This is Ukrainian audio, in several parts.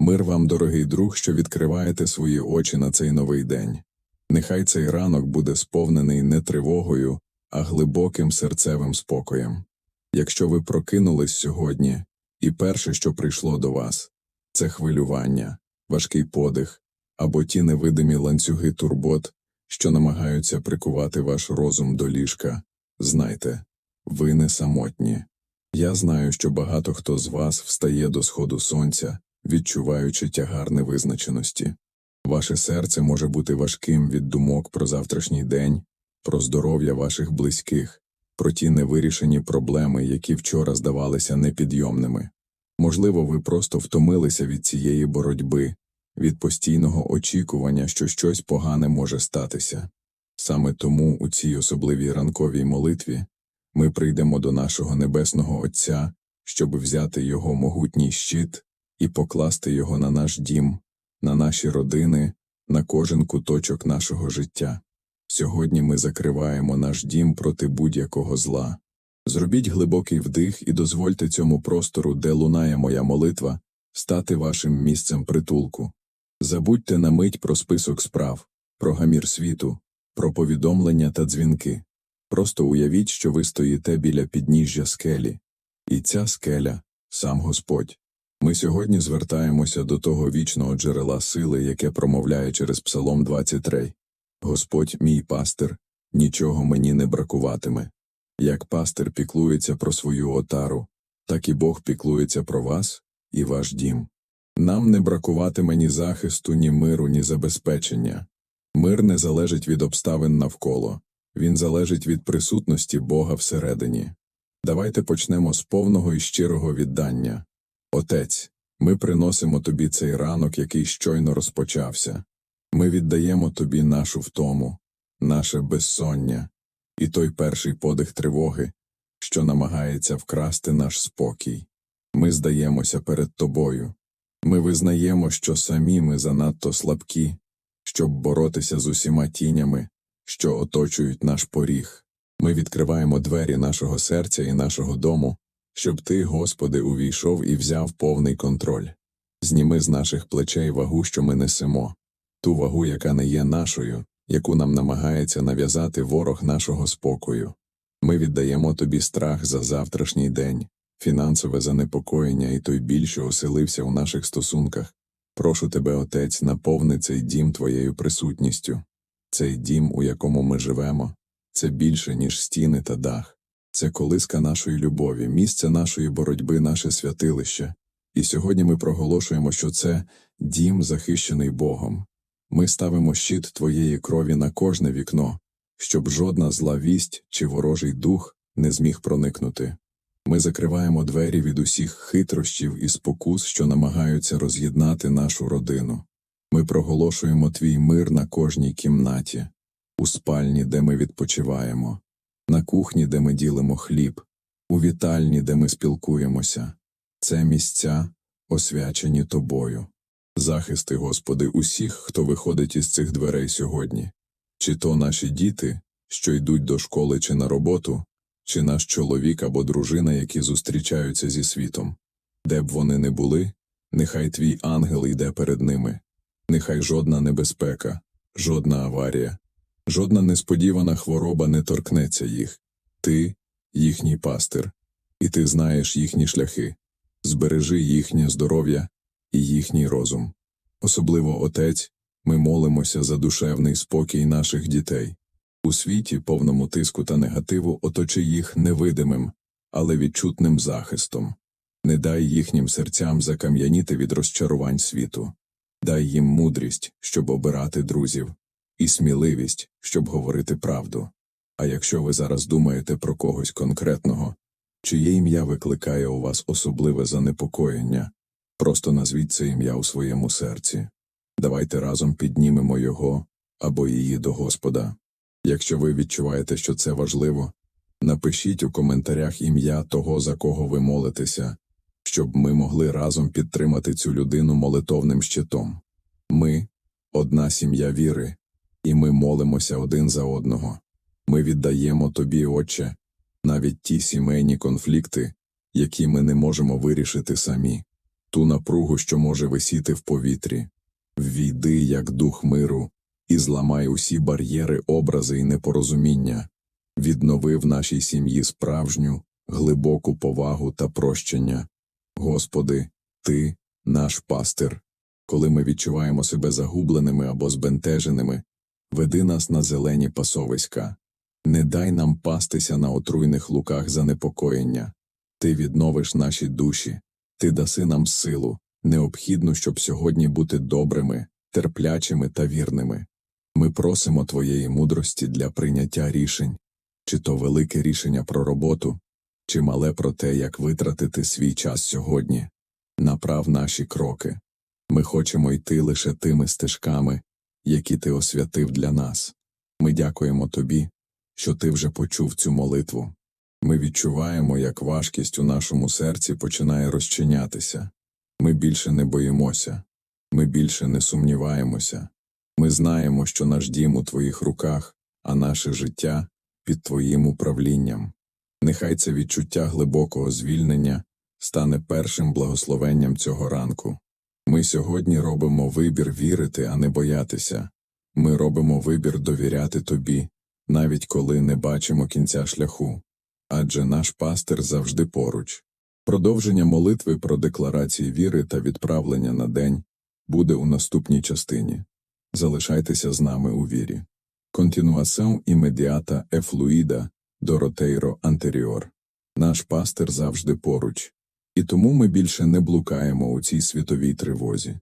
Мир вам, дорогий друг, що відкриваєте свої очі на цей новий день. Нехай цей ранок буде сповнений не тривогою, а глибоким серцевим спокоєм. Якщо ви прокинулись сьогодні, і перше, що прийшло до вас, це хвилювання, важкий подих або ті невидимі ланцюги турбот, що намагаються прикувати ваш розум до ліжка, знайте, ви не самотні. Я знаю, що багато хто з вас встає до сходу сонця, відчуваючи тягар невизначеності. Ваше серце може бути важким від думок про завтрашній день, про здоров'я ваших близьких, про ті невирішені проблеми, які вчора здавалися непідйомними. Можливо, ви просто втомилися від цієї боротьби, від постійного очікування, що щось погане може статися. Саме тому у цій особливій ранковій молитві ми прийдемо до нашого Небесного Отця, щоб взяти Його могутній щит і покласти його на наш дім, на наші родини, на кожен куточок нашого життя. Сьогодні ми закриваємо наш дім проти будь-якого зла. Зробіть глибокий вдих і дозвольте цьому простору, де лунає моя молитва, стати вашим місцем притулку. Забудьте на мить про список справ, про гамір світу, про повідомлення та дзвінки. Просто уявіть, що ви стоїте біля підніжжя скелі, і ця скеля сам Господь. Ми сьогодні звертаємося до того вічного джерела сили, яке промовляє через Псалом 23. Господь, мій пастир, нічого мені не бракуватиме. Як пастир піклується про свою отару, так і Бог піклується про вас і ваш дім. Нам не бракуватиме ні захисту, ні миру, ні забезпечення. Мир не залежить від обставин навколо, він залежить від присутності Бога всередині. Давайте почнемо з повного і щирого віддання. Отець, ми приносимо тобі цей ранок, який щойно розпочався. Ми віддаємо тобі нашу втому, наше безсоння і той перший подих тривоги, що намагається вкрасти наш спокій. Ми здаємося перед тобою. Ми визнаємо, що самі ми занадто слабкі, щоб боротися з усіма тінями, що оточують наш поріг. Ми відкриваємо двері нашого серця і нашого дому, щоб ти, Господи, увійшов і взяв повний контроль. Зніми з наших плечей вагу, що ми несемо, ту вагу, яка не є нашою, яку нам намагається нав'язати ворог нашого спокою. Ми віддаємо тобі страх за завтрашній день, фінансове занепокоєння і той біль, що оселився у наших стосунках. Прошу тебе, Отець, наповни цей дім твоєю присутністю, цей дім, у якому ми живемо, це більше, ніж стіни та дах, це колиска нашої любові, місце нашої боротьби, наше святилище. І сьогодні ми проголошуємо, що це дім, захищений Богом. Ми ставимо щит твоєї крові на кожне вікно, щоб жодна зла вість чи ворожий дух не зміг проникнути. Ми закриваємо двері від усіх хитрощів і спокус, що намагаються роз'єднати нашу родину. Ми проголошуємо твій мир на кожній кімнаті, у спальні, де ми відпочиваємо, на кухні, де ми ділимо хліб, у вітальні, де ми спілкуємося. Це місця, освячені тобою. Захисти, Господи, усіх, хто виходить із цих дверей сьогодні, чи то наші діти, що йдуть до школи чи на роботу, чи наш чоловік або дружина, які зустрічаються зі світом. Де б вони не були, нехай твій ангел йде перед ними, нехай жодна небезпека, жодна аварія, жодна несподівана хвороба не торкнеться їх. Ти їхній пастир, і ти знаєш їхні шляхи. Збережи їхнє здоров'я і їхній розум. Особливо Отець, ми молимося за душевний спокій наших дітей. У світі, повному тиску та негативу, оточи їх невидимим, але відчутним захистом. Не дай їхнім серцям закам'яніти від розчарувань світу, дай їм мудрість, щоб обирати друзів, і сміливість, щоб говорити правду. А якщо ви зараз думаєте про когось конкретного, чиє ім'я викликає у вас особливе занепокоєння, просто назвіть це ім'я у своєму серці. Давайте разом піднімемо його або її до Господа. Якщо ви відчуваєте, що це важливо, напишіть у коментарях ім'я того, за кого ви молитеся, щоб ми могли разом підтримати цю людину молитовним щитом. Ми одна сім'я віри, і ми молимося один за одного. Ми віддаємо тобі, Отче, навіть ті сімейні конфлікти, які ми не можемо вирішити самі. ту напругу, що може висіти в повітрі. Ввійди, як дух миру, і зламай усі бар'єри, образи і непорозуміння. Віднови в нашій сім'ї справжню, глибоку повагу та прощення. Господи, Ти наш пастир. Коли ми відчуваємо себе загубленими або збентеженими, веди нас на зелені пасовиська. Не дай нам пастися на отруйних луках занепокоєння. Ти відновиш наші душі, ти даси нам силу, необхідну, щоб сьогодні бути добрими, терплячими та вірними. Ми просимо Твоєї мудрості для прийняття рішень, чи то велике рішення про роботу, чи мале про те, як витратити свій час сьогодні. Направ наші кроки. Ми хочемо йти лише тими стежками, які ти освятив для нас. Ми дякуємо тобі, що ти вже почув цю молитву. Ми відчуваємо, як важкість у нашому серці починає розчинятися. Ми більше не боїмося, ми більше не сумніваємося. Ми знаємо, що наш дім у твоїх руках, а наше життя під твоїм управлінням. Нехай це відчуття глибокого звільнення стане першим благословенням цього ранку. Ми сьогодні робимо вибір вірити, а не боятися. Ми робимо вибір довіряти тобі, навіть коли не бачимо кінця шляху. Адже наш пастир завжди поруч. Продовження молитви про декларації віри та відправлення на день буде у наступній частині. Залишайтеся з нами у вірі. Continuação imediata e fluida до roteiro anterior. Наш пастир завжди поруч. І тому ми більше не блукаємо у цій світовій тривозі.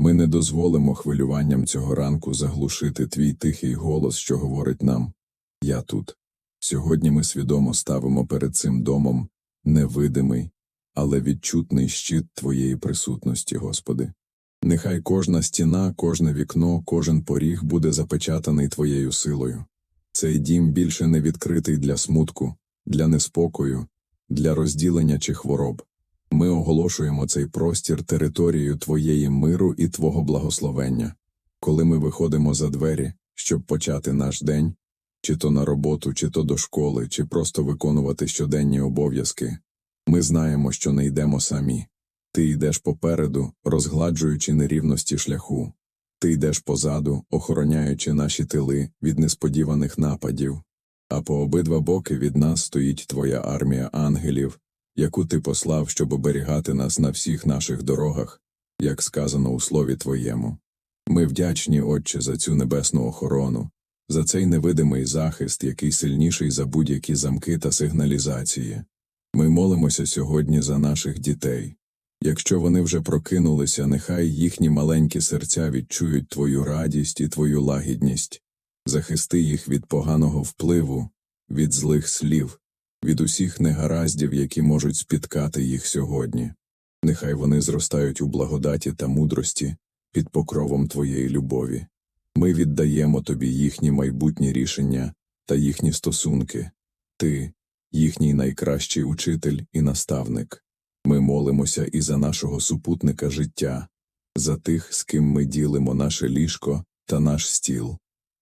Ми не дозволимо хвилюванням цього ранку заглушити твій тихий голос, що говорить нам Я тут. Сьогодні ми свідомо ставимо перед цим домом невидимий, але відчутний щит Твоєї присутності, Господи. Нехай кожна стіна, кожне вікно, кожен поріг буде запечатаний Твоєю силою. Цей дім більше не відкритий для смутку, для неспокою, для розділення чи хвороб. Ми оголошуємо цей простір територією Твоєї миру і Твого благословення. Коли ми виходимо за двері, щоб почати наш день, чи то на роботу, чи то до школи, чи просто виконувати щоденні обов'язки, ми знаємо, що не йдемо самі. Ти йдеш попереду, розгладжуючи нерівності шляху. Ти йдеш позаду, охороняючи наші тили від несподіваних нападів. А по обидва боки від нас стоїть твоя армія ангелів, яку ти послав, щоб оберігати нас на всіх наших дорогах, як сказано у слові Твоєму. Ми вдячні, Отче, за цю небесну охорону, за цей невидимий захист, який сильніший за будь-які замки та сигналізації. Ми молимося сьогодні за наших дітей. Якщо вони вже прокинулися, нехай їхні маленькі серця відчують твою радість і твою лагідність, захисти їх від поганого впливу, від злих слів, від усіх негараздів, які можуть спіткати їх сьогодні. Нехай вони зростають у благодаті та мудрості під покровом твоєї любові. Ми віддаємо тобі їхні майбутні рішення та їхні стосунки, ти, їхній найкращий учитель і наставник. Ми молимося і за нашого супутника життя, за тих, з ким ми ділимо наше ліжко та наш стіл.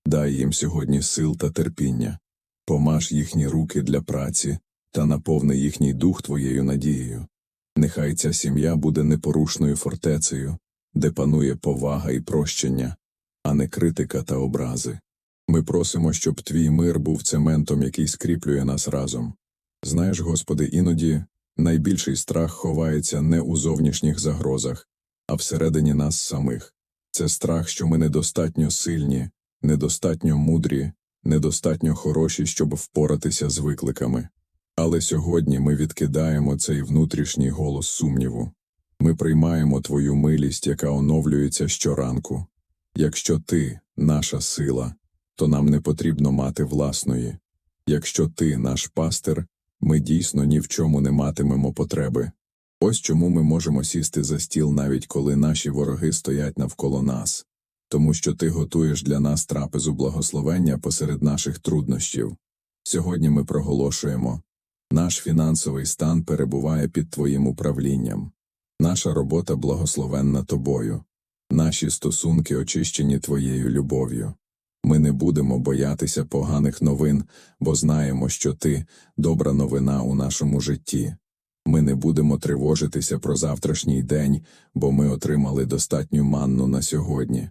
Дай їм сьогодні сил та терпіння, помаж їхні руки для праці та наповни їхній дух твоєю надією. Нехай ця сім'я буде непорушною фортецею, де панує повага і прощення, а не критика та образи. Ми просимо, щоб твій мир був цементом, який скріплює нас разом. Знаєш, Господи, іноді найбільший страх ховається не у зовнішніх загрозах, а всередині нас самих. Це страх, що ми недостатньо сильні, недостатньо мудрі, недостатньо хороші, щоб впоратися з викликами. Але сьогодні ми відкидаємо цей внутрішній голос сумніву. Ми приймаємо твою милість, яка оновлюється щоранку. Якщо ти наша сила, то нам не потрібно мати власної. Якщо ти наш пастир, ми дійсно ні в чому не матимемо потреби. Ось чому ми можемо сісти за стіл, навіть коли наші вороги стоять навколо нас, тому що ти готуєш для нас трапезу благословення посеред наших труднощів. Сьогодні ми проголошуємо наш фінансовий стан перебуває під Твоїм управлінням, наша робота благословенна тобою, наші стосунки очищені Твоєю любов'ю. Ми не будемо боятися поганих новин, бо знаємо, що ти добра новина у нашому житті. Ми не будемо тривожитися про завтрашній день, бо ми отримали достатню манну на сьогодні.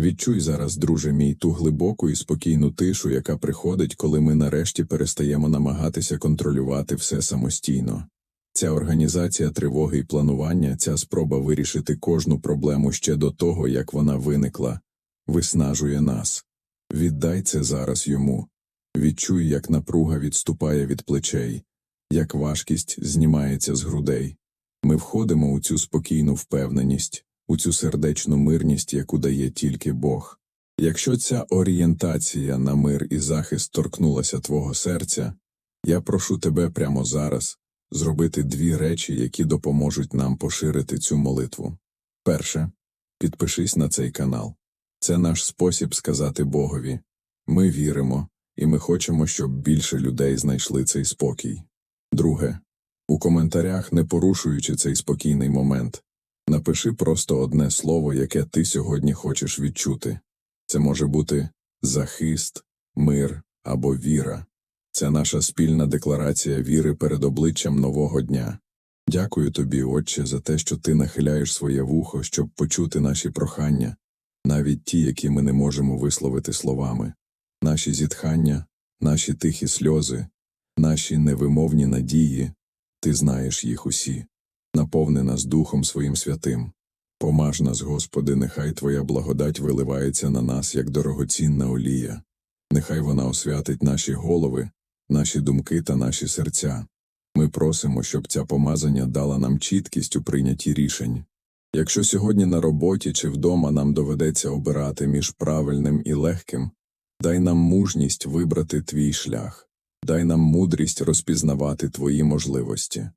Відчуй зараз, друже мій, ту глибоку і спокійну тишу, яка приходить, коли ми нарешті перестаємо намагатися контролювати все самостійно. Ця організація тривоги і планування, ця спроба вирішити кожну проблему ще до того, як вона виникла, виснажує нас. Віддай це зараз йому. Відчуй, як напруга відступає від плечей, як важкість знімається з грудей. Ми входимо у цю спокійну впевненість, у цю сердечну мирність, яку дає тільки Бог. Якщо ця орієнтація на мир і захист торкнулася твого серця, я прошу тебе прямо зараз зробити дві речі, які допоможуть нам поширити цю молитву. Перше, підпишись на цей канал. Це наш спосіб сказати Богові ми віримо, і ми хочемо, щоб більше людей знайшли цей спокій. Друге, у коментарях, не порушуючи цей спокійний момент, напиши просто одне слово, яке ти сьогодні хочеш відчути. Це може бути захист, мир або віра. Це наша спільна декларація віри перед обличчям нового дня. Дякую тобі, Отче, за те, що ти нахиляєш своє вухо, щоб почути наші прохання, навіть ті, які ми не можемо висловити словами, наші зітхання, наші тихі сльози, наші невимовні надії, ти знаєш їх усі. Наповни нас Духом Своїм святим. Помаж нас, Господи, нехай Твоя благодать виливається на нас, як дорогоцінна олія. Нехай вона освятить наші голови, наші думки та наші серця. Ми просимо, щоб ця помазання дала нам чіткість у прийнятті рішень. Якщо сьогодні на роботі чи вдома нам доведеться обирати між правильним і легким, дай нам мужність вибрати твій шлях, дай нам мудрість розпізнавати твої можливості.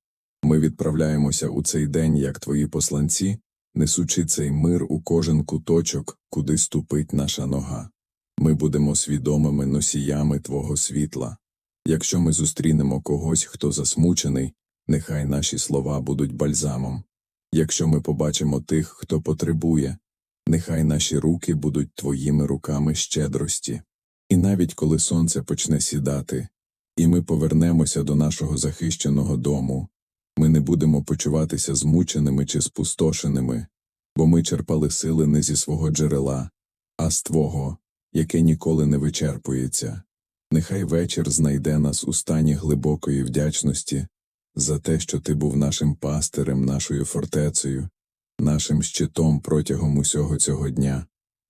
Ми відправляємося у цей день, як твої посланці, несучи цей мир у кожен куточок, куди ступить наша нога. Ми будемо свідомими носіями Твого світла. Якщо ми зустрінемо когось, хто засмучений, нехай наші слова будуть бальзамом. Якщо ми побачимо тих, хто потребує, нехай наші руки будуть Твоїми руками щедрості. І навіть коли сонце почне сідати, і ми повернемося до нашого захищеного дому, ми не будемо почуватися змученими чи спустошеними, бо ми черпали сили не зі свого джерела, а з Твого, яке ніколи не вичерпується. Нехай вечір знайде нас у стані глибокої вдячності за те, що ти був нашим пастирем, нашою фортецею, нашим щитом протягом усього цього дня.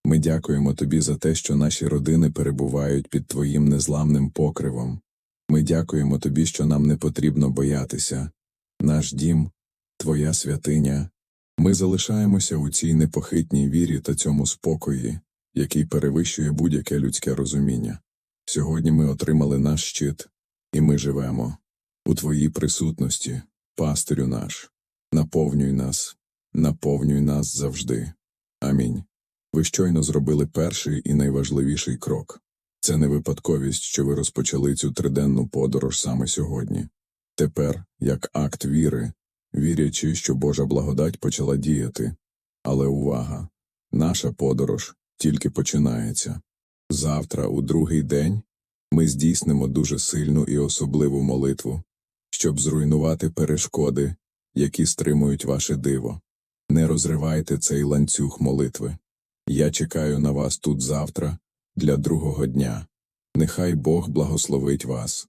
Ми дякуємо тобі за те, що наші родини перебувають під твоїм незламним покривом. Ми дякуємо тобі, що нам не потрібно боятися. Наш дім, твоя святиня. Ми залишаємося у цій непохитній вірі та цьому спокої, який перевищує будь-яке людське розуміння. Сьогодні ми отримали наш щит, і ми живемо у Твоїй присутності, пастирю наш. Наповнюй нас, наповнюй нас завжди. Амінь. Ви щойно зробили перший і найважливіший крок. Це не випадковість, що ви розпочали цю триденну подорож саме сьогодні. Тепер, як акт віри, вірячи, що Божа благодать почала діяти. Але увага! Наша подорож тільки починається. Завтра, у другий день, ми здійснимо дуже сильну і особливу молитву, щоб зруйнувати перешкоди, які стримують ваше диво. Не розривайте цей ланцюг молитви. Я чекаю на вас тут завтра, для другого дня. Нехай Бог благословить вас.